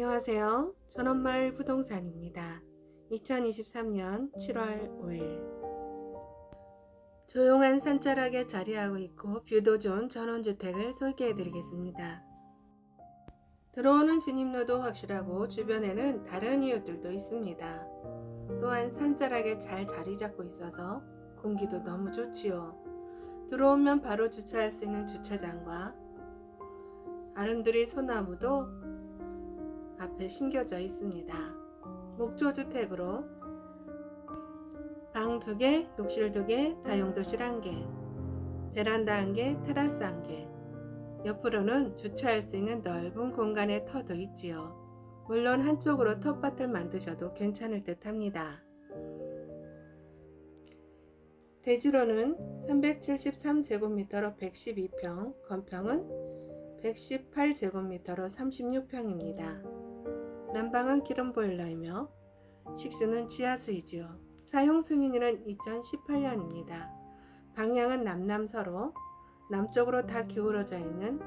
안녕하세요. 전원마을 부동산입니다. 2023년 7월 5일. 조용한 산자락에 자리하고 있고 뷰도 좋은 전원주택을 소개해 드리겠습니다. 들어오는 진입로도 확실하고 주변에는 다른 이웃들도 있습니다. 또한 산자락에 잘 자리 잡고 있어서 공기도 너무 좋지요. 들어오면 바로 주차할 수 있는 주차장과 아름드리 소나무도 앞에 심겨져 있습니다. 목조주택으로 방 2개, 욕실 2개, 다용도실 1개, 베란다 1개, 테라스 1개. 옆으로는 주차할 수 있는 넓은 공간의 터도 있지요. 물론 한쪽으로 텃밭을 만드셔도 괜찮을 듯 합니다. 대지로는 373제곱미터로 112평, 건평은 118제곱미터로 36평입니다. 난방은 기름 보일러이며 식수는 지하수이지요. 사용 승인일은 2018년입니다. 방향은 남남서로 남쪽으로 다 기울어져 있는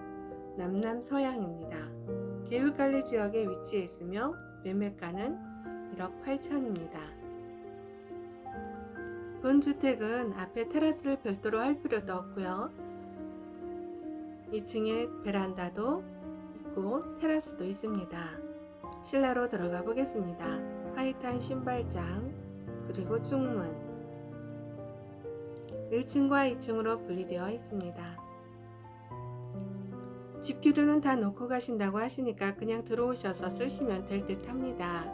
남남서양입니다. 계획관리 지역에 위치해 있으며 매매가는 1억 8천입니다. 본주택은 앞에 테라스를 별도로 할 필요도 없고요. 2층에 베란다도 있고 테라스도 있습니다. 실내로 들어가 보겠습니다. 화이트한 신발장 그리고 중문 1층과 2층으로 분리되어 있습니다. 집기류는 다 놓고 가신다고 하시니까 그냥 들어오셔서 쓰시면 될 듯 합니다.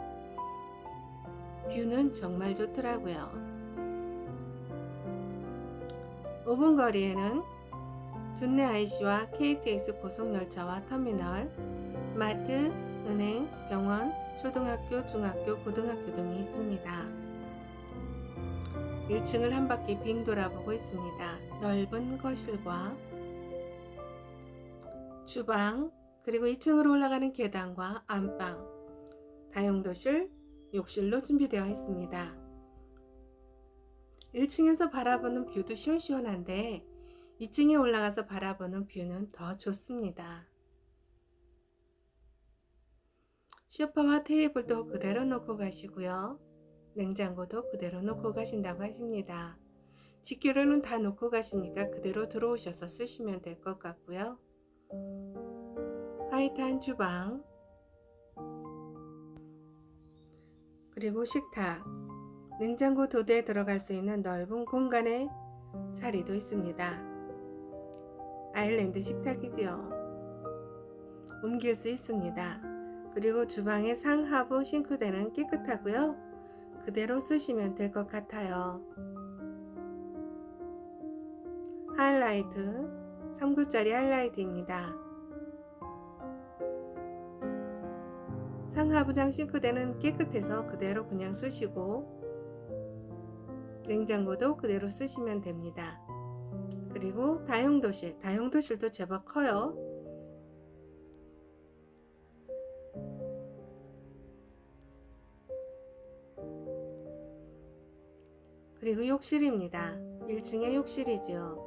뷰는 정말 좋더라고요. 5분 거리에는 둔내 IC와 KTX 고속열차와 터미널, 마트, 은행, 병원, 초등학교, 중학교, 고등학교 등이 있습니다. 1층을 한 바퀴 빙 돌아보고 있습니다. 넓은 거실과 주방, 그리고 2층으로 올라가는 계단과 안방, 다용도실, 욕실로 준비되어 있습니다. 1층에서 바라보는 뷰도 시원시원한데 2층에 올라가서 바라보는 뷰는 더 좋습니다. 소파와 테이블도 그대로 놓고 가시고요. 냉장고도 그대로 놓고 가신다고 하십니다. 직기로는 다 놓고 가시니까 그대로 들어오셔서 쓰시면 될 것 같고요. 화이트한 주방 그리고 식탁 냉장고 도대에 들어갈 수 있는 넓은 공간에 자리도 있습니다. 아일랜드 식탁이지요. 옮길 수 있습니다. 그리고 주방의 상하부 싱크대는 깨끗하고요. 그대로 쓰시면 될 것 같아요. 하이라이트 3구짜리 하이라이트입니다. 상하부장 싱크대는 깨끗해서 그대로 그냥 쓰시고 냉장고도 그대로 쓰시면 됩니다. 그리고 다용도실, 다용도실도 제법 커요. 그리고 욕실입니다. 1층에 욕실이지요.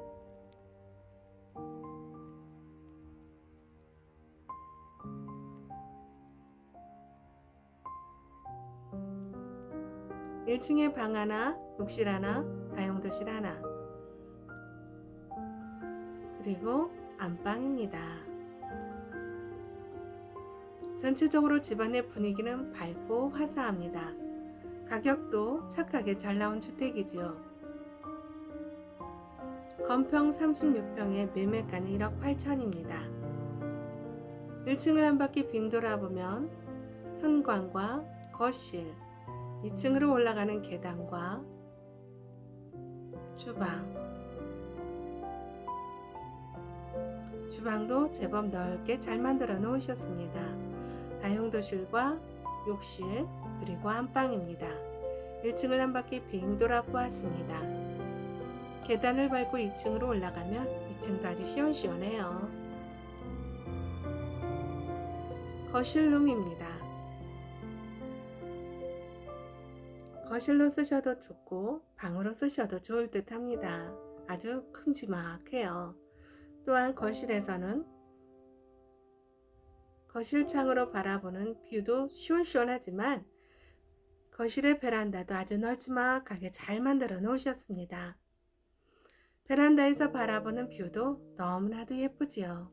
(1층에) 방 하나, 욕실 하나, 다용도실 하나, 그리고 안방입니다. 전체적으로 집안의 분위기는 밝고 화사합니다. 가격도 착하게 잘 나온 주택이지요. 건평 36평의 매매가는 1억 8천입니다. 1층을 한 바퀴 빙 돌아보면 현관과 거실, 2층으로 올라가는 계단과 주방, 주방도 제법 넓게 잘 만들어 놓으셨습니다. 다용도실과 욕실 그리고 안방입니다. 1층을 한 바퀴 빙 돌아 보았습니다. 계단을 밟고 2층으로 올라가면 2층도 아주 시원시원해요. 거실룸입니다. 거실로 쓰셔도 좋고 방으로 쓰셔도 좋을 듯 합니다. 아주 큼지막해요. 또한 거실에서는 거실 창으로 바라보는 뷰도 시원시원하지만 거실의 베란다도 아주 널찍하게 잘 만들어 놓으셨습니다. 베란다에서 바라보는 뷰도 너무나도 예쁘지요.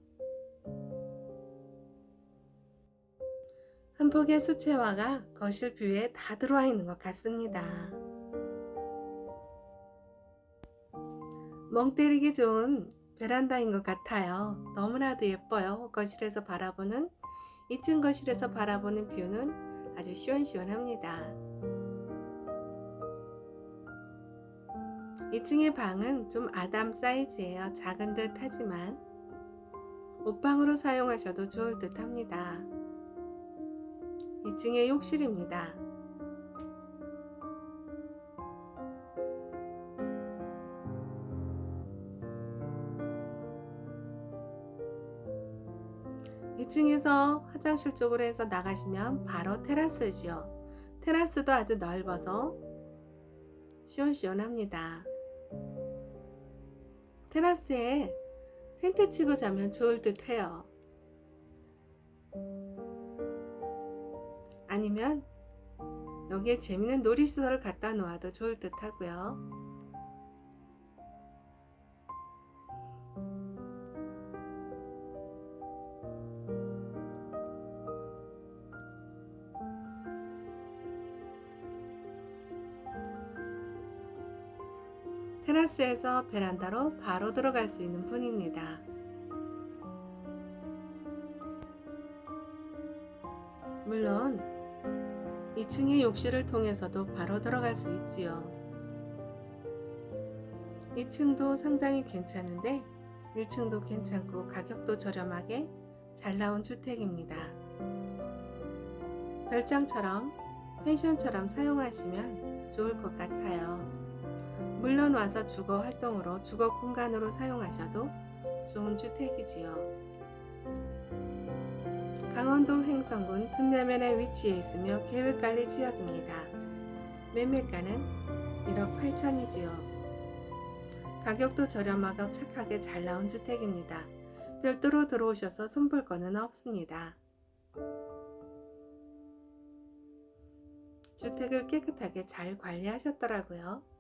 한 폭의 수채화가 거실 뷰에 다 들어와 있는 것 같습니다. 멍 때리기 좋은 베란다인 것 같아요. 너무나도 예뻐요. 거실에서 바라보는 2층 거실에서 바라보는 뷰는 아주 시원시원합니다. 2층의 방은 좀 아담 사이즈예요. 작은 듯 하지만 옷방으로 사용하셔도 좋을 듯 합니다. 2층의 욕실입니다. 이층에서 화장실 쪽으로 해서 나가시면 바로 테라스지요. 테라스도 아주 넓어서 시원시원합니다. 테라스에 텐트 치고 자면 좋을 듯 해요. 아니면 여기에 재밌는 놀이시설을 갖다 놓아도 좋을 듯 하고요. 테라스에서 베란다로 바로 들어갈 수 있는 분입니다. 물론 2층의 욕실을 통해서도 바로 들어갈 수 있지요. 2층도 상당히 괜찮은데 1층도 괜찮고 가격도 저렴하게 잘 나온 주택입니다. 별장처럼 펜션처럼 사용하시면 좋을 것 같아요. 물론 와서 주거 활동으로 주거 공간으로 사용하셔도 좋은 주택이지요. 강원도 횡성군 둔내면에 위치해 있으며 계획관리 지역입니다. 매매가는 1억 8천이지요. 가격도 저렴하고 착하게 잘 나온 주택입니다. 별도로 들어오셔서 손볼 거는 없습니다. 주택을 깨끗하게 잘 관리하셨더라고요.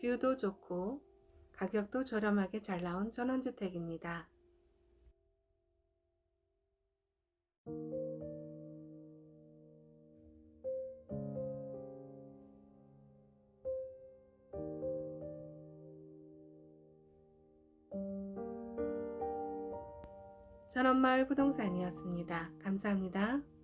뷰도 좋고 가격도 저렴하게 잘 나온 전원주택입니다. 전원마을 부동산이었습니다. 감사합니다.